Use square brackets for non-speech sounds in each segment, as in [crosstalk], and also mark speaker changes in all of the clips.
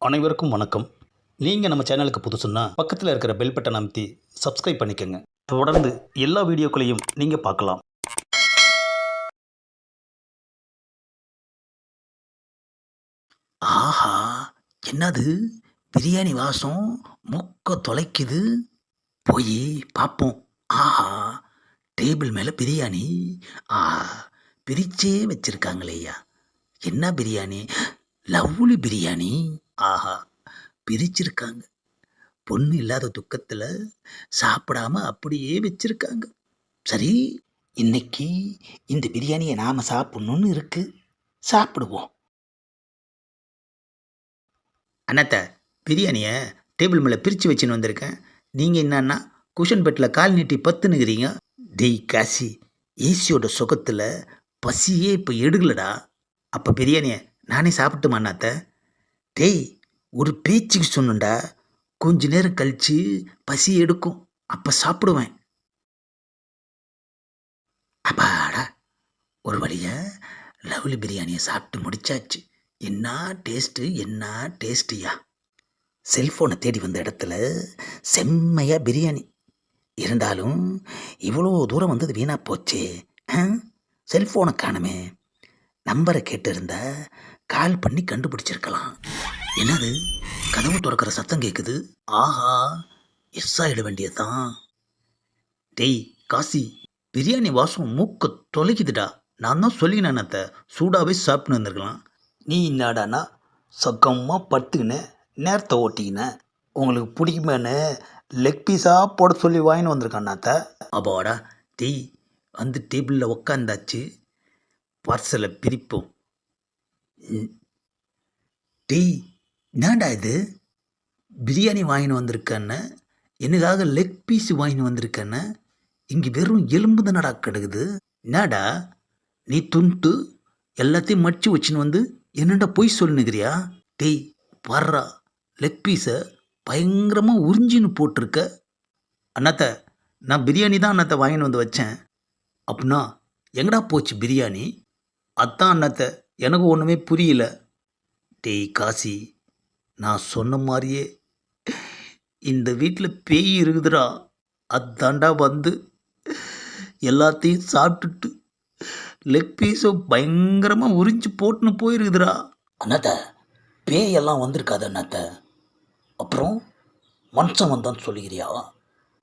Speaker 1: அனைவருக்கும் வணக்கம். நீங்கள் நம்ம சேனலுக்கு புதுசுன்னா பக்கத்தில் இருக்கிற பெல் பட்டன் அமைத்தி சப்ஸ்கிரைப் பண்ணிக்கோங்க. தொடர்ந்து எல்லா வீடியோக்களையும் நீங்கள் பார்க்கலாம்.
Speaker 2: ஆஹா என்னது? பிரியாணி வாசம் மூக்க தொலைக்குது. போய் பார்ப்போம் ஆஹா டேபிள் மேலே பிரியாணி. ஆ பிரிச்சே வச்சுருக்காங்களேயா என்ன பிரியாணி? லவ்லி பிரியாணி. ஆஹா பிரிச்சிருக்காங்க. பொண்ணு இல்லாத துக்கத்தில் சாப்பிடாம அப்படியே வச்சிருக்காங்க. சரி இன்னைக்கு இந்த பிரியாணியை நாம் சாப்பிட்ணுன்னு இருக்கு. சாப்பிடுவோம். அண்ணாத்த பிரியாணியை டேபிள் மேலே பிரித்து வச்சுன்னு வந்திருக்கேன். நீங்கள் என்னன்னா குஷன் பெட்டில் கால் நீட்டி பத்துனுக்கிறீங்க டெய் காசி ஏசியோட சுகத்தில் பசியே இப்போ எடுக்கலடா. அப்போ பிரியாணியை நானே சாப்பிட்டுமா அண்ணாத்தை? டேய் ஒரு பேச்சுக்கு சொன்னண்டா கொஞ்ச நேரம் கழித்து பசி எடுக்கும். அப்போ சாப்பிடுவேன். அப்பாடா ஒரு வழியா லவ்லி பிரியாணியை சாப்பிட்டு முடிச்சாச்சு. என்ன டேஸ்ட்டு என்ன டேஸ்டியா செல்ஃபோனை தேடி வந்த இடத்துல செம்மையாக பிரியாணி. இருந்தாலும் இவ்வளோ தூரம் வந்தது வீணாக போச்சே. செல்ஃபோனை காணுமே. நம்பரை கேட்டிருந்தா கால் பண்ணி கண்டுபிடிச்சிருக்கலாம். என்னது? கதவு திறக்கிற சத்தம் கேட்குது ஆஹா எஸ் ஆகிட வேண்டியதான் டெய் காசி பிரியாணி வாசம் மூக்க தொலைக்குதுடா. நான் தான் சொல்லினேன் அத்தை சூடாகவே சாப்பிட்டு வந்திருக்கலாம். நீ என்னடானா சக்கமாக படுத்துக்கினேன் நேரத்தை ஓட்டிக்கின உங்களுக்கு பிடிக்குமேனு லெக் பீஸாக போட சொல்லி வாங்கின்னு வந்திருக்கான் அத்தை அப்பாடா டெய் வந்து டேபிளில் உக்காந்தாச்சு. பார்சலை பிரிப்போம். ம். என்னடா இது? பிரியாணி வாங்கின்னு வந்திருக்கேன்னு எனக்காக லெக் பீஸ் வாங்கின்னு வந்திருக்கேன்னு இங்கே வெறும் எலும்பு தானடா கிடக்குது. என்னடா? நீ துண்டு எல்லாத்தையும் மடிச்சு வச்சுன்னு வந்து என்னடா பொய் சொல்லுனுக்கிறியா? டேய் வர்றா லெக் பீஸை பயங்கரமாக உறிஞ்சின்னு போட்டிருக்க. அண்ணாத்த நான் பிரியாணி தான் அண்ணாத்த வாங்கின்னு வந்து வச்சேன். அப்படின்னா எங்கடா போச்சு பிரியாணி? அதான் அண்ணாத்த எனக்கு ஒன்றுமே புரியல. டேய் காசி. நான் சொன்ன மாதிரியே இந்த வீட்டில் பேய் இருக்குதுடா. அதாண்டா வந்து எல்லாத்தையும் சாப்பிட்டுட்டு லெக் பீஸை பயங்கரமாக உரிச்சு போட்டுன்னு போயிருக்குதுடா. அண்ணாத்த பேயெல்லாம் வந்திருக்காது அண்ணாத்த. அப்புறம் மனுஷன் வந்தான்னு சொல்லிக்கிறியா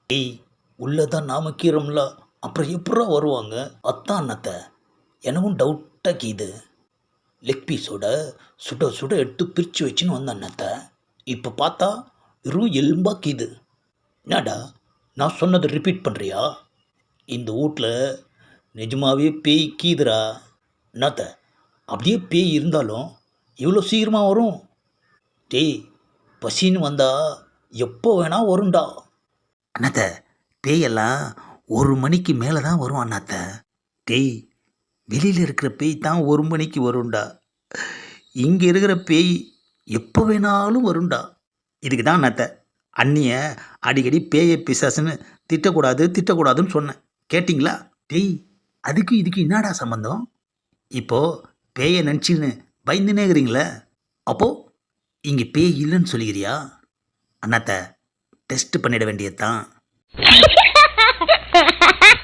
Speaker 2: ஏய் உள்ளே தான் நாம கீரோம்ல அப்புறம் எப்படா வருவாங்க? அத்தான் அண்ணாத்த. எனக்கும் டவுட்டாக கீது லெக் பீஸோட சுட சுட எடுத்து பிரித்து வச்சுன்னு வந்த இப்போ பார்த்தா இரு எலும்பாக்கிது என்னடா நான் சொன்னதை ரிப்பீட் பண்ணுறியா இந்த வீட்டில் நிஜமாகவே பேய் கீதுடா. என்னத்த அப்படியே பேய் இருந்தாலும் இவ்வளோ சீக்கிரமாக வரும். டேய் பசின்னு வந்தால் எப்போ வேணால் வரும்டா. அண்ணாத்த பேயெல்லாம் ஒரு மணிக்கு மேலே தான் வரும் அண்ணாத்த. டேய் வெளியில் இருக்கிற பேய் தான் ஒரு மணிக்கு வரும்டா இங்கே இருக்கிற பேய் எப்போ வேணாலும் வரும்டா இதுக்கு தான் அண்ணாத்த அண்ணிய அடிக்கடி பேயை பிசாசுன்னு திட்டக்கூடாது திட்டக்கூடாதுன்னு சொன்னேன். கேட்டிங்களா? டெய் அதுக்கு இதுக்கு என்னடா சம்மந்தம் இப்போது பேயை நினச்சின்னு பயந்துனேங்கிறீங்களே அப்போது இங்கே பேய் இல்லைன்னு சொல்லிக்கிறியா அண்ணாத்த டெஸ்ட் பண்ணிட வேண்டியது தான் [laughs]